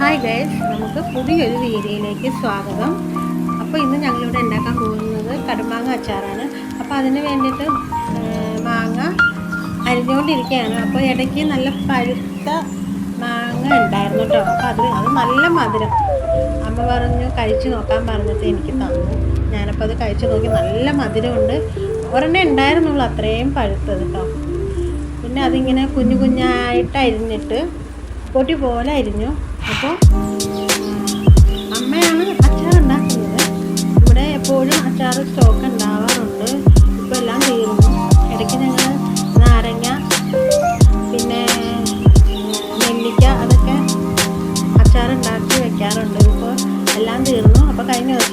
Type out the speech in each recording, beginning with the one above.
Hi guys നമുക്ക് പുതിയൊരു വീഡിയോയിലേക്ക് സ്വാഗതം. അപ്പോൾ ഇന്ന് ഞങ്ങളിവിടെ ഉണ്ടാക്കാൻ പോകുന്നത് കടുമാങ്ങ അച്ചാറാണ്. അപ്പോൾ അതിന് വേണ്ടിയിട്ട് മാങ്ങ അരിഞ്ഞുകൊണ്ടിരിക്കുകയാണ്. അപ്പോൾ ഇടയ്ക്ക് നല്ല പഴുത്ത മാങ്ങ ഉണ്ടായിരുന്നു കേട്ടോ. അപ്പോൾ അത് അത് നല്ല മധുരം. അമ്മ പറഞ്ഞു കഴിച്ചു നോക്കാൻ പറഞ്ഞിട്ട് എനിക്ക് തന്നു. ഞാനപ്പോൾ അത് കഴിച്ചു നോക്കി നല്ല മധുരമുണ്ട്. ഒരെണ്ണം ഉണ്ടായിരുന്നുള്ളൂ അത്രയും പഴുത്തത് കേട്ടോ. പിന്നെ അതിങ്ങനെ കുഞ്ഞു കുഞ്ഞായിട്ട് അരിഞ്ഞിട്ട് പൊടി പോലെ അരിഞ്ഞു. അപ്പോൾ അമ്മയാണ് അച്ചാർ ഉണ്ടാക്കുന്നത് ഇവിടെ എപ്പോഴും അച്ചാർ സ്റ്റോക്ക് ഉണ്ടാവാറുണ്ട്. ഇപ്പോൾ എല്ലാം തീർന്നു. ഇടയ്ക്ക് ഞങ്ങൾ നാരങ്ങ പിന്നെ നെല്ലിക്ക അതൊക്കെ അച്ചാർ ഉണ്ടാക്കി വെക്കാറുണ്ട്. ഇപ്പോൾ എല്ലാം തീർന്നു. അപ്പോൾ കഴിഞ്ഞ ദിവസം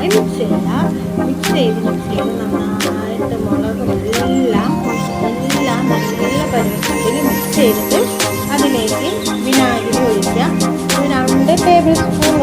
നന്നായി മിക്സ് ചെയ്യാം മിക്സ് ചെയ്ത് മിക്സ് ചെയ്ത് നന്നായിട്ട് മുളകും എല്ലാം എല്ലാം നല്ല പരുവത്തിൽ മിക്സ് ചെയ്തിട്ട് അതിലേക്ക് വിനാഗിരി ഒഴിക്കാം. ഒരു രണ്ട് ടേബിൾ സ്പൂൺ